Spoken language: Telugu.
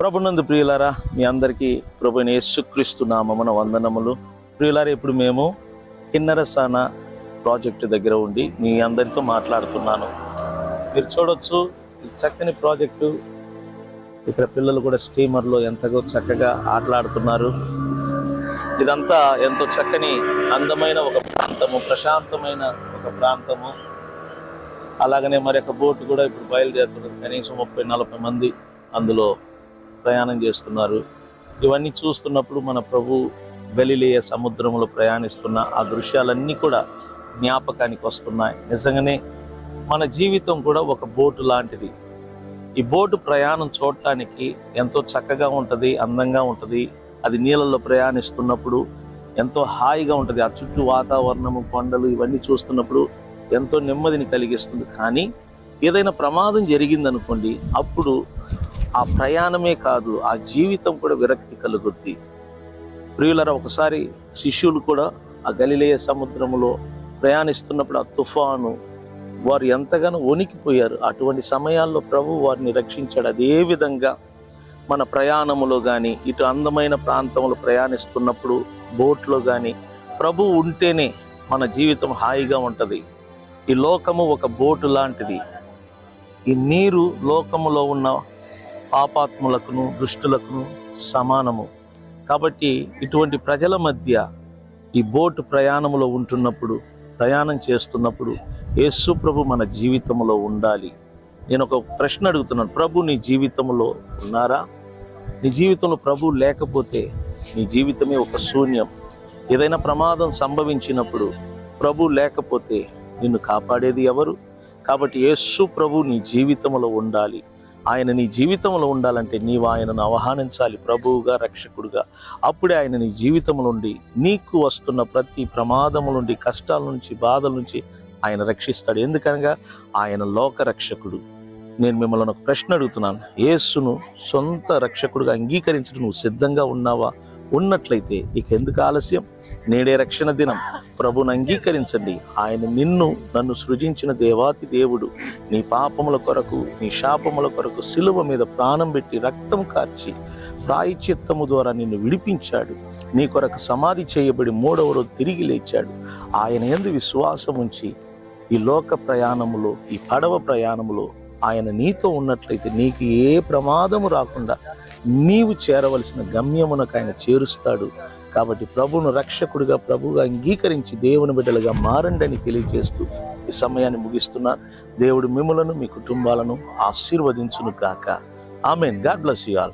ప్రభునందు ప్రియులారా మీ అందరికీ ప్రభుని యేసుక్రీస్తు నామమున వందనములు. ప్రియులారా ఇప్పుడు మేము కిన్నెరసాన ప్రాజెక్టు దగ్గర ఉండి మీ అందరితో మాట్లాడుతున్నాను. మీరు చూడొచ్చు ఈ చక్కని ప్రాజెక్టు ఇక్కడ పిల్లలు కూడా స్టీమర్లో ఎంతగా చక్కగా ఆటలాడుతున్నారు. ఇదంతా ఎంతో చక్కని అందమైన ఒక ప్రాంతము ప్రశాంతమైన ఒక ప్రాంతము. అలాగనే మరి ఒక బోటు కూడా ఇప్పుడు బయలుదేరుతున్నారు. కనీసం ముప్పై నలభై మంది అందులో ప్రయాణం చేస్తున్నారు. ఇవన్నీ చూస్తున్నప్పుడు మన ప్రభు గలిలేయ సముద్రంలో ప్రయాణిస్తున్న ఆ దృశ్యాలన్నీ కూడా జ్ఞాపకానికి వస్తున్నాయి. నిజంగానే మన జీవితం కూడా ఒక బోటు లాంటిది. ఈ బోటు ప్రయాణం చూడటానికి ఎంతో చక్కగా ఉంటుంది అందంగా ఉంటుంది. అది నీళ్ళల్లో ప్రయాణిస్తున్నప్పుడు ఎంతో హాయిగా ఉంటుంది. ఆ చుట్టూ వాతావరణము కొండలు ఇవన్నీ చూస్తున్నప్పుడు ఎంతో నెమ్మదిని కలిగిస్తుంది. కానీ ఏదైనా ప్రమాదం జరిగిందనుకోండి అప్పుడు ఆ ప్రయాణమే కాదు ఆ జీవితం కూడా విరక్తి కలుగుద్ది. ప్రియులరా ఒకసారి శిష్యులు కూడా ఆ గలిలేయ సముద్రంలో ప్రయాణిస్తున్నప్పుడు ఆ తుఫాను వారు ఎంతగానో వణికిపోయారు. అటువంటి సమయాల్లో ప్రభు వారిని రక్షించాడు. అదే విధంగా మన ప్రయాణములో కానీ ఇటు అందమైన ప్రాంతంలో ప్రయాణిస్తున్నప్పుడు బోట్లో కానీ ప్రభు ఉంటేనే మన జీవితం హాయిగా ఉంటుంది. ఈ లోకము ఒక బోటు లాంటిది. ఈ నీరు లోకములో ఉన్న పాపాత్ములకును దుష్టులకును సమానము. కాబట్టి ఇటువంటి ప్రజల మధ్య ఈ బోటు ప్రయాణంలో ఉంటున్నప్పుడు ప్రయాణం చేస్తున్నప్పుడు యేసు ప్రభు మన జీవితంలో ఉండాలి. నేను ఒక ప్రశ్న అడుగుతున్నాను. ప్రభు నీ జీవితంలో ఉన్నారా? నీ జీవితంలో ప్రభు లేకపోతే నీ జీవితమే ఒక శూన్యం. ఏదైనా ప్రమాదం సంభవించినప్పుడు ప్రభు లేకపోతే నిన్ను కాపాడేది ఎవరు? కాబట్టి యేసు ప్రభు నీ జీవితంలో ఉండాలి. ఆయన నీ జీవితంలో ఉండాలంటే నీవు ఆయనను అవహానించాలి ప్రభువుగా రక్షకుడుగా. అప్పుడే ఆయన నీ జీవితంలో నుండి నీకు వస్తున్న ప్రతి ప్రమాదము నుండి కష్టాల నుంచి బాధల నుంచి ఆయన రక్షిస్తాడు. ఎందుకనగా ఆయన లోక రక్షకుడు. నేను మిమ్మల్ని ఒక ప్రశ్న అడుగుతున్నాను. యేసును సొంత రక్షకుడుగా అంగీకరించడం నువ్వు సిద్ధంగా ఉన్నావా? ఉన్నట్లయితే ఇక ఎందుకు ఆలస్యం? నేడే రక్షణ దినం. ప్రభుని అంగీకరించండి. ఆయన నిన్ను నన్ను సృజించిన దేవాతి దేవుడు. నీ పాపముల కొరకు నీ శాపముల కొరకు సిలువ మీద ప్రాణం పెట్టి రక్తం కార్చి ప్రాయచిత్తము ద్వారా నిన్ను విడిపించాడు. నీ కొరకు సమాధి చేయబడి మూడవ రోజు తిరిగి లేచాడు. ఆయన ఎందు విశ్వాసం ఉంచి ఈ లోక ప్రయాణములో ఈ పడవ ప్రయాణములో ఆయన నీతో ఉన్నట్లయితే నీకు ఏ ప్రమాదము రాకుండా నీవు చేరవలసిన గమ్యమునకు ఆయన చేరుస్తాడు. కాబట్టి ప్రభువును రక్షకుడిగా ప్రభువుగా అంగీకరించి దేవుని బిడ్డలుగా మారండి అని తెలియజేస్తూ ఈ సమయాన్ని ముగిస్తున్నాను దేవుడు మిమ్మలను మీ కుటుంబాలను ఆశీర్వదించును కాక amen. God bless you all.